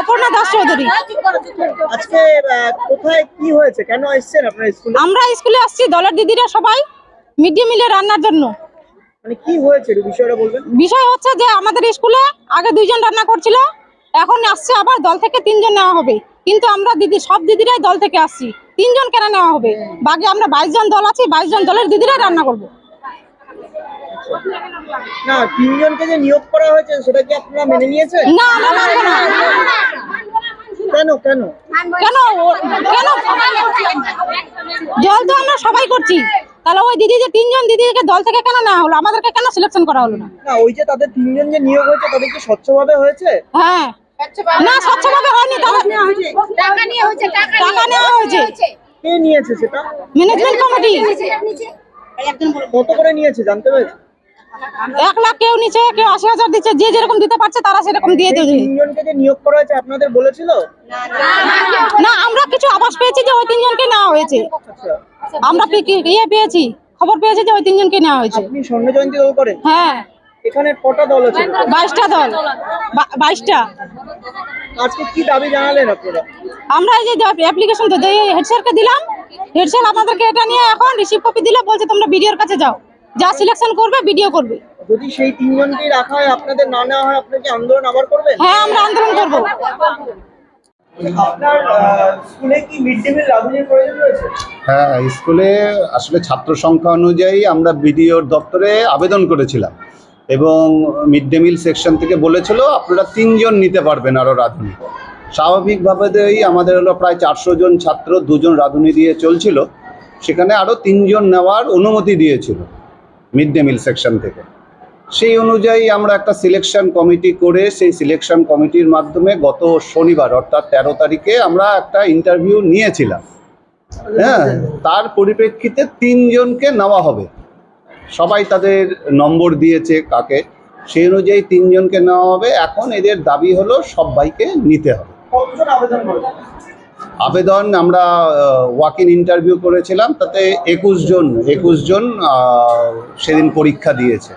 অপর্ণা দাস চৌধুরী। আজকে কোথায় কি হয়েছে? কেন এসেছেন আপনার স্কুলে? আমরা স্কুলে আসছি দলের দিদিরা সবাই মিড ডে মিলে রান্নার জন্য। মানে কি হয়েছে বিষয়টা বলবেন বিষয় হচ্ছে যে আমাদের স্কুলে আগে দুইজন রান্না করছিল এখন আসছে আবার দল থেকে তিনজন নেওয়া হবে কিন্তু আমরা দিদি সব দিদিরাই দল থেকে আসছি তিনজন কেন নেওয়া হবে বাকি আমরা বাইশ জন দল আছি বাইশ জন দলের দিদিরাই রান্না করব না তিনজনকে যে নিয়োগ করা হয়েছে সেটা কি আপনারা মেনে নিয়েছেন না আমরা না কেন কেন কেন কেন জল তো আমরা সবাই করছি তাহলে ওই দিদি যে তিনজন দিদিকে দল থেকে কেন নেওয়া হলো? আমাদেরকে কেন সিলেকশন করা হলো না? না ওই যে তাদের তিনজন যে নিয়োগ হয়েছে তাদের কি স্বচ্ছভাবে হয়েছে? হ্যাঁ। না স্বচ্ছভাবে হয়নি টাকা নিয়ে হয়েছে? টাকা টাকা নেওয়া হয়েছে। কে নিয়েছে সেটা? ম্যানেজমেন্ট কমিটি কত করে নিয়েছে জানতে পেরেছে? এক লাখ কেউ নিচে কেউ আশি হাজার দিচ্ছে যে যেরকম দিতে পারছে তারা সেরকম দিয়ে দেবে। তিনজনকে যে নিয়োগ করা হয়েছে আপনাদের বলেছিল? না আমরা কিছু আভাস পেয়েছি যে ওই তিনজনকে নেওয়া হয়েছে। আচ্ছা। আমরা ইয়ে পেয়েছি? খবর পেয়েছি যে ওই তিনজনকে নেওয়া হয়েছে। আপনি স্বর্ণ জয়ন্তী দল করেন? হ্যাঁ। এখানে কটা দল আছে? বাইশটা দল। বাইশটা। আজকে কি দাবি জানালেন আপনারা? আমরা এই যে অ্যাপ্লিকেশন তো হেড স্যারকে দিলাম হেড স্যার আপনাদেরকে এটা নিয়ে এখন রিসিভ কপি দিলে বলছে তোমরা বিডিওর কাছে যাও। যা সিলেকশন করবে ভিডিও করবে। যদি সেই তিনজনকেই রাখা হয় আপনাদের না নেওয়া হয় আপনারা কি আন্দোলন আবার করবেন? হ্যাঁ আমরা আন্দোলন করব। আপনার স্কুলে কি মিড ডে মিল রাঁধুনির প্রয়োজন রয়েছে? হ্যাঁ স্কুলে আসলে ছাত্র সংখ্যা অনুযায়ী আমরা বিডিওর দপ্তরে আবেদন করেছিলাম এবং মিড ডে মিল সেকশন থেকে বলেছিল আপনারা তিনজন নিতে পারবেন আরও রাঁধুনি। স্বাভাবিকভাবেই আমাদের হলো প্রায় চারশো জন ছাত্র দুজন রাঁধুনি দিয়ে চলছিল। সেখানে আরও তিনজন নেওয়ার অনুমতি দিয়েছিল। মিড ডে মিল সেকশন থেকে। সেই অনুযায়ী আমরা একটা সিলেকশন কমিটি করে সেই সিলেকশন কমিটির মাধ্যমে গত শনিবার, অর্থাৎ তেরো তারিখে আমরা একটা ইন্টারভিউ নিয়েছিলাম। হ্যাঁ তার পরিপ্রেক্ষিতে তিনজনকে নেওয়া হবে। সবাই তাদের নম্বর দিয়েছে কাকে। সেই অনুযায়ী তিনজনকে নেওয়া হবে। এখন এদের দাবি হলো সবাইকে নিতে হবে। আবেদন আমরা ওয়াক ইন ইন্টারভিউ করেছিলাম তাতে একুশ জন একুশ জন সেদিন পরীক্ষা দিয়েছে।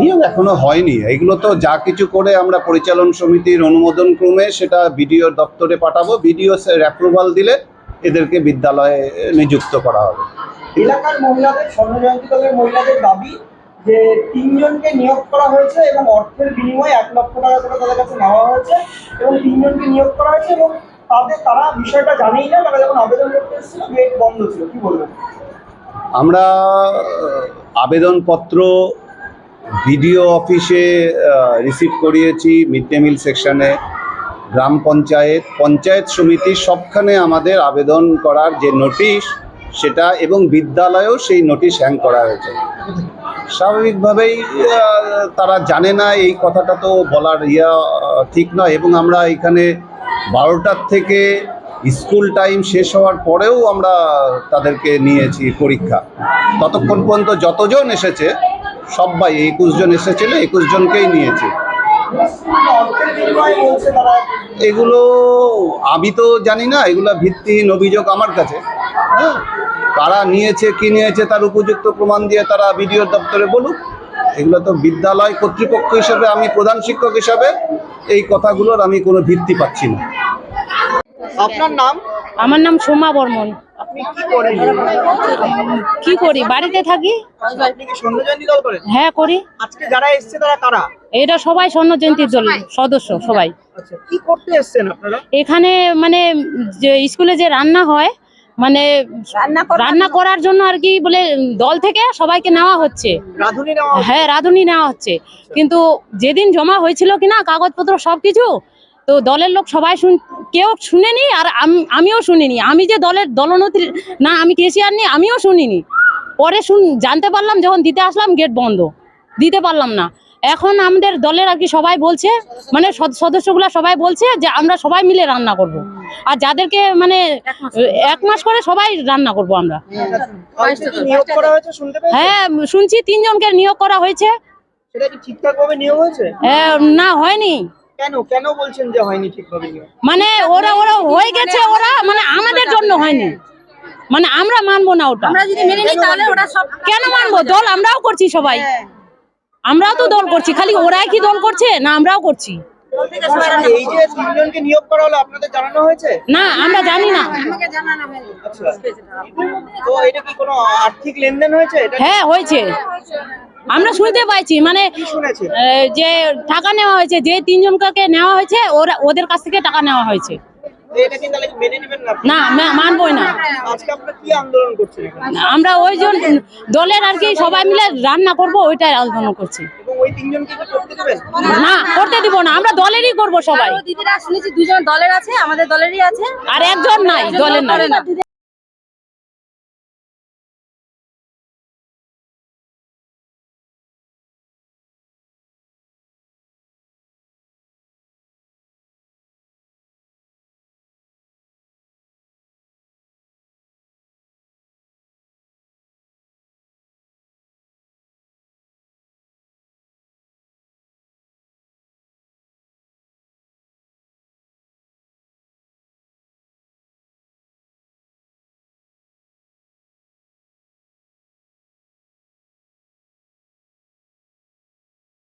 নিয়োগ এখনও হয়নি। এগুলো তো যা কিছু করে আমরা পরিচালন সমিতির অনুমোদন ক্রমে সেটা বিডিও দপ্তরে পাঠাবো বিডিও অ্যাপ্রুভাল দিলে এদেরকে বিদ্যালয়ে নিযুক্ত করা হবে। এলাকার মহিলাদের স্বর্ণ জয়ন্তী দলের মহিলাদের দাবি যে তিনজনকে নিয়োগ করা হয়েছে এবং অর্থের বিনিময়ে এক লক্ষ টাকা করে তাদের কাছে নেওয়া হয়েছে এবং তিনজনকে নিয়োগ করা হয়েছে এবং তাদের, তারা বিষয়টা জানেই না, তারা যখন আবেদন করতে এসেছিল, গেট বন্ধ ছিল। কি বলবেন? আমরা আবেদনপত্র বিডিও অফিসে রিসিভ করিয়েছি মিড ডে মিল সেকশনে গ্রাম পঞ্চায়েত পঞ্চায়েত সমিতি সবখানে আমাদের আবেদন করার যে নোটিশ সেটা এবং বিদ্যালয়েও সেই নোটিশ হ্যাং করা হয়েছে। স্বাভাবিকভাবেই তারা জানে না, এই কথাটা তো বলার ইয়া ঠিক নয় এবং আমরা এখানে বারোটার থেকে স্কুল টাইম শেষ হওয়ার পরেও আমরা তাদেরকে নিয়েছি পরীক্ষা। ততক্ষণ পর্যন্ত যতজন এসেছে, সবাই, একুশ জন এসেছিল, একুশ জনকেই নিয়েছি। এগুলো আমি তো জানি না এগুলো ভিত্তিহীন অভিযোগ আমার কাছে। হ্যাঁ কারা নিয়েছে কি নিয়েছে তার উপযুক্ত প্রমাণ দিয়ে তারা বিডিও দপ্তরে বলুক। এগুলো তো বিদ্যালয় কর্তৃপক্ষ হিসেবে আমি প্রধান শিক্ষক হিসাবে এই কথাগুলোর আমি কোনো ভিত্তি পাচ্ছি না। আপনার নাম? আমার নাম সোমা বর্মন। কি করি? বাড়িতে থাকি। করেন? হ্যাঁ করি। আজকে যারা এসছে তারা কারা? এটা সবাই স্বর্ণ জয়ন্তীর দল সদস্য সবাই। আচ্ছা কি করতে এসছেন আপনারা? এখানে মানে যে স্কুলে যে রান্না হয় মানে রান্না করার জন্য। আর কি বলে দল থেকে সবাইকে নেওয়া হচ্ছে। রাধুনি নেওয়া হচ্ছে। হ্যাঁ রাঁধুনি নেওয়া হচ্ছে। কিন্তু যেদিন জমা হয়েছিল কিনা কাগজপত্র সবকিছু তো দলের লোক সবাই শুন কেউ শুনেনি আর আম- আমিও শুনিনি। আমি যে দলের দলনতি না আমি কেসিয়ার নি আমিও শুনিনি। পরে শুন জানতে পারলাম যখন দিতে আসলাম গেট বন্ধ। দিতে পারলাম না। এখন আমাদের দলের আর কি সবাই বলছে মানে সদ- সদস্যগুলা সবাই বলছে যে আমরা সবাই মিলে রান্না করব। আর যাদেরকে মানে এক মাস করে সবাই রান্না করব আমরা। হ্যাঁ শুনছি তিনজনকে নিয়োগ করা হয়েছে। আহ, না হয়নি। কেন? কেন বলছেন যে হয়নি ঠিকভাবে মানে ওরা ওরা হয়ে গেছে ওরা মানে আমাদের জন্য হয়নি। মানে আমরা মানবো না ওটা। আমরা যদি মেনে নিই তাহলে ওরা সব কেন মানবো? দল আমরাও করছি সবাই। আমরাও তো দল করছি খালি ওরাই কি দল করছে না আমরাও করছি? এই যে তিনজনকে নিয়োগ করা হলো আপনাদের জানানো হয়েছে? না আমরা জানি না। আমাকে জানানো হয়নি। আচ্ছা। তো এটা কি কোনো আর্থিক লেনদেন হয়েছে? হ্যাঁ হয়েছে। আমরা শুনতে পাইছি মানে যে টাকা নেওয়া হয়েছে যে তিনজনকে নেওয়া হয়েছে ওরা ওদের কাছ থেকে টাকা নেওয়া হয়েছে। মেনে না? আপনি? না মা- না। আজকে আপনারা কি আন্দোলন করছেন এখানে? আমরা ওই জন দলের আর কি সবাই মিলে রান্না করব ওইটাই আলোচনা করছি। এবং ওই তিনজনকে কি করতে দেবেন? না করতে দিব না আমরা দলেরই করব সবাই। দিদিরা শুনেছি দুজন দলের আছে আমাদের দলেরই আছে। আর একজন নাই দলের নাই।